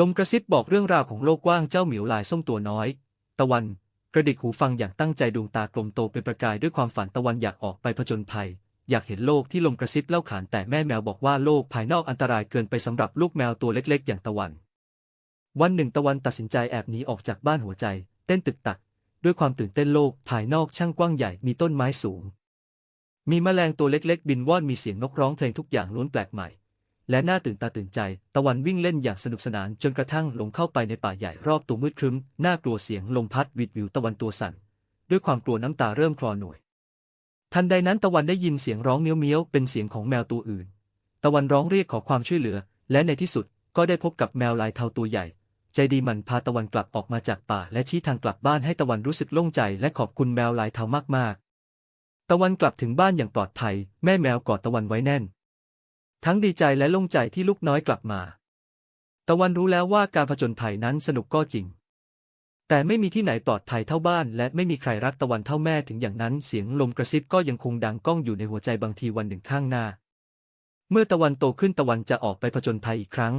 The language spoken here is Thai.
ลมกระซิบบอกเรื่องราวของโลกกว้างเจ้าเหมียวลายส้มตัวน้อย ตะวัน กระดิกหูฟังอย่างตั้งใจดวงตากลมโตเป็นประกายด้วยความฝันตะวันอยากออกไปผจญภัย อยากเห็นโลกที่ลมกระซิบเล่าขานแต่แม่แมวบอกว่าโลกภายนอกอันตรายเกินไปสำหรับลูกแมวตัวเล็กๆ อย่างตะวัน วันหนึ่งตะวันตัดสินใจแอบหนีออกจากบ้านหัวใจ เต้นตึกตัก ด้วยความตื่นเต้นโลกภายนอกช่างกว้างใหญ่มีต้นไม้สูง มีแมลงตัวเล็กๆ บินว่อนมีเสียงนกร้องเพลงทุกอย่างล้วนแปลกใหม่ และน่าตื่นตาตื่นใจ ตะวันวิ่งเล่นอย่างสนุกสนานจนกระทั่งลงเข้าไปในป่าใหญ่รอบตัวมืดครึ้ม น่ากลัวเสียงลมพัดวิดวิวตะวันตัวสั่น ด้วยความกลัวน้ำตาเริ่มคลอหน่วย ทันใดนั้นตะวันได้ยินเสียงร้องเมี้ยวเมี้ยวๆเป็นเสียงของแมวตัวอื่น ตะวันร้องเรียกขอความช่วยเหลือ และในที่สุดก็ได้พบกับแมวลายเทาตัวใหญ่ ใจดีมันพาตะวันกลับออกมาจากป่า และชี้ทางกลับบ้านให้ตะวันรู้สึกโล่งใจ และขอบคุณแมวลายเทามากๆ ตะวันกลับถึงบ้านอย่างปลอดภัย แม่แมวกอดตะวันไว้แน่น ทั้งดีใจและโล่งใจที่ลูกน้อยกลับมา ตะวันรู้แล้วว่าการผจญภัยนั้นสนุกก็จริง แต่ไม่มีที่ไหนปลอดภัยเท่าบ้าน และไม่มีใครรักตะวันเท่าแม่ถึงอย่างนั้นเสียงลมกระซิบก็ยังคงดังก้องอยู่ในหัวใจบางทีวันหนึ่งข้างหน้า เมื่อตะวันโตขึ้นตะวันจะออกไปผจญภัยอีกครั้ง